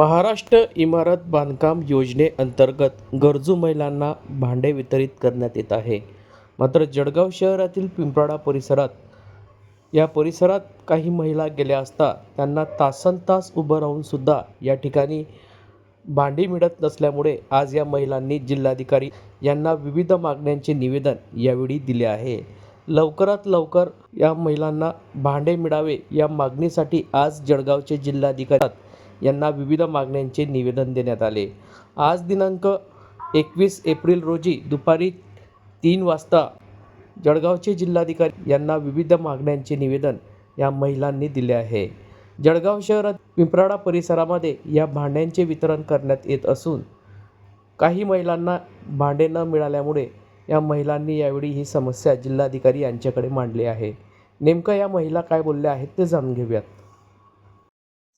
महाराष्ट्र इमारत बांधकाम योजनेअंतर्गत गरजू महिलांना भांडे वितरित करण्यात येत आहे. मात्र जळगाव शहरातील पिंपराडा परिसरात या परिसरात काही महिला गेल्या असता त्यांना तासनतास उभं राहूनसुद्धा या ठिकाणी भांडी मिळत नसल्यामुळे आज या महिलांनी जिल्हाधिकारी यांना विविध मागण्यांचे निवेदन यावेळी दिले आहे. लवकरात लवकर या महिलांना भांडे मिळावे या मागणीसाठी आज जळगावचे जिल्हाधिकारी यांना विविध मागण्यांचे निवेदन देण्यात आले. आज दिनांक एकवीस एप्रिल रोजी दुपारी तीन वाजता जळगावचे जिल्हाधिकारी यांना विविध मागण्यांचे निवेदन या महिलांनी दिले आहे. जळगाव शहरात पिंपराडा परिसरामध्ये या भांड्यांचे वितरण करण्यात येत असून काही महिलांना भांडे न मिळाल्यामुळे या महिलांनी यावेळी ही समस्या जिल्हाधिकारी यांच्याकडे मांडली आहे. नेमकं या महिला काय बोलल्या आहेत ते जाणून घेऊयात.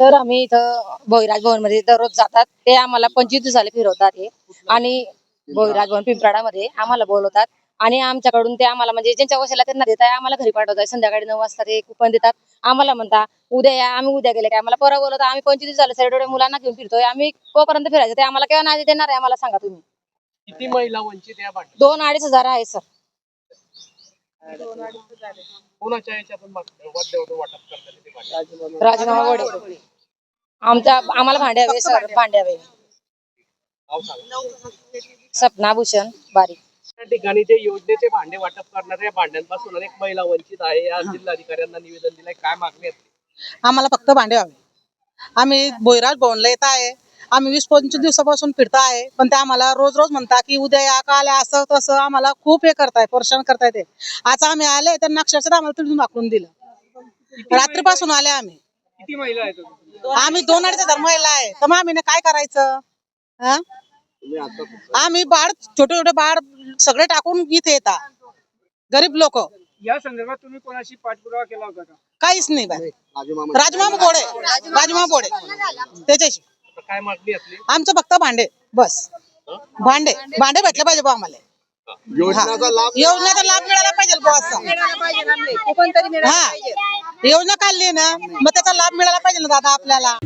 तर आम्ही इथं भोईराज भवनमध्ये दररोज जातात. ते आम्हाला पंचवीस दिवसाला फिरवतात हे. आणि भोईराज भवन पिंपराडामध्ये आम्हाला बोलवतात. आणि आमच्याकडून ते आम्हाला म्हणजे ज्यांच्या वशाला त्यांना देत आहे आम्हाला घरी पाठवतात. संध्याकाळी नऊ वाजता ते कुपन देतात. आम्हाला म्हणता उद्या या आम्ही उद्या गेले. काय आम्हाला परवा बोलवतात आम्ही पंचवीस दिवस झाले सगळे मुलांना घेऊन फिरतोय. आम्ही कोपर्यंत फिरायचं? ते आम्हाला केव्हा नाही देणार आहे? आम्हाला सांगा तुम्ही. किती महिला वंचित या दोन अडीच हजार आहे सर. कोणाच्या याच्यातून वाटप करतात राजीनामा वडे आमच्या आम्हाला भांडे हवे सर. भांडे हवे. सपना भूषण बारीक. त्या ठिकाणी जे योजनेचे भांडे वाटप करणाऱ्या भांड्यांपासून अनेक महिला वंचित आहे. या जिल्हाधिकाऱ्यांना निवेदन दिलंय. काय मागणी आहे? आम्हाला फक्त भांडे हवे. आम्ही भोईराज भवनला येत आहे. आम्ही वीस पंचवीस दिवसापासून फिरता आहे. पण ते आम्हाला रोज रोज म्हणता की उद्या या का आल्या असं तसं. आम्हाला खूप हे करताय परेशान करताय ते आज आम्ही आले तर अक्षरशः आम्हाला तिथून दाखवून दिलं. रात्रीपासून आले आम्ही. किती महिला आहेत आम्ही दोन अडीच हजार महिला आहे. तर मग आम्ही काय करायचं? हा? आम्ही बाळ छोटे छोटे बाळ सगळे टाकून इथे येतात. गरीब लोक. या संदर्भात तुम्ही कोणाशी पाठपुरावा केला होता का? काहीच नाही बाई. राजमामा बोडे. राजमामा बोडे. त्याच्याशी. काय मागणी असली? आमचं फक्त भांडे. बस. भांडे. भांडे भेटले पाहिजे बुवा आम्हाला. योजनेचा लाभ योजनेचा लाभ मिळाला पाहिजे बुवा असं. हा. योजना काढली ना मग त्याचा लाभ मिळाला पाहिजे ना दादा आपल्याला?